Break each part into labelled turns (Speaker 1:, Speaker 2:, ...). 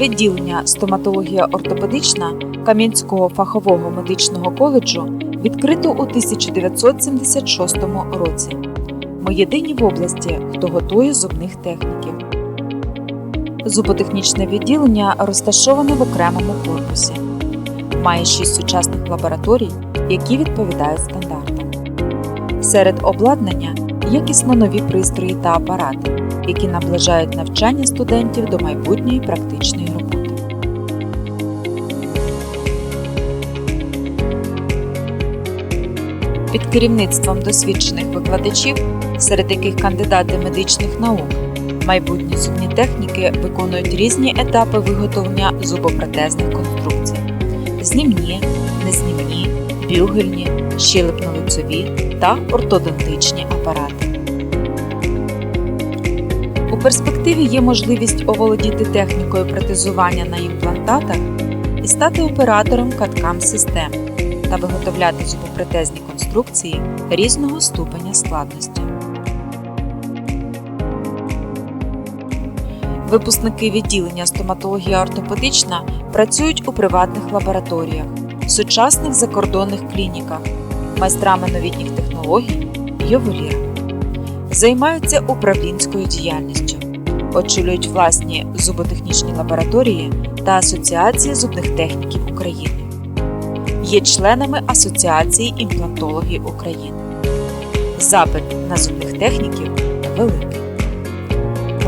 Speaker 1: Відділення стоматологія ортопедична Кам'янського фахового медичного коледжу відкрито у 1976 році. Ми єдині в області, хто готує зубних техніків. Зуботехнічне відділення розташоване в окремому корпусі. Має шість сучасних лабораторій, які відповідають стандартам. Серед обладнання якісно нові пристрої та апарати, які наближають навчання студентів до майбутньої практичної роботи. Під керівництвом досвідчених викладачів, серед яких кандидати медичних наук, майбутні зубні техніки виконують різні етапи виготовлення зубопротезних конструкцій: знімні, незнімні, бюгельні, щелепно-лицеві та ортодонтичні апарати. У перспективі є можливість оволодіти технікою протезування на імплантатах і стати оператором каткам систем та виготовляти зубопротезні конструкції різного ступеня складності. Випускники відділення стоматологія ортопедична працюють у приватних лабораторіях, сучасних закордонних клініках, майстрами новітніх технологій, ювелірами. Займаються управлінською діяльністю, очолюють власні зуботехнічні лабораторії та Асоціації зубних техніків України. Є членами Асоціації імплантологів України. Запит на зубних техніків великий.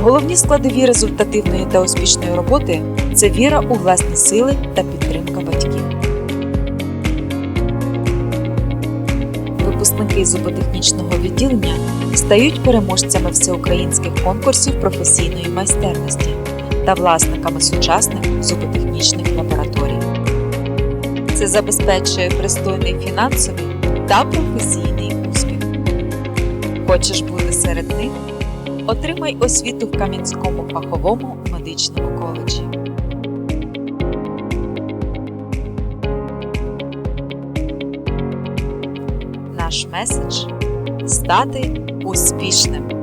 Speaker 1: Головні складові результативної та успішної роботи це віра у власні сили та підтримка батьків. Випускники зуботехнічного відділення стають переможцями всеукраїнських конкурсів професійної майстерності та власниками сучасних зуботехнічних лабораторій. Це забезпечує пристойний фінансовий та професійний успіх. Хочеш бути серед них? Отримай освіту в Кам'янському фаховому медичному коледжі. Наш меседж стати успішним.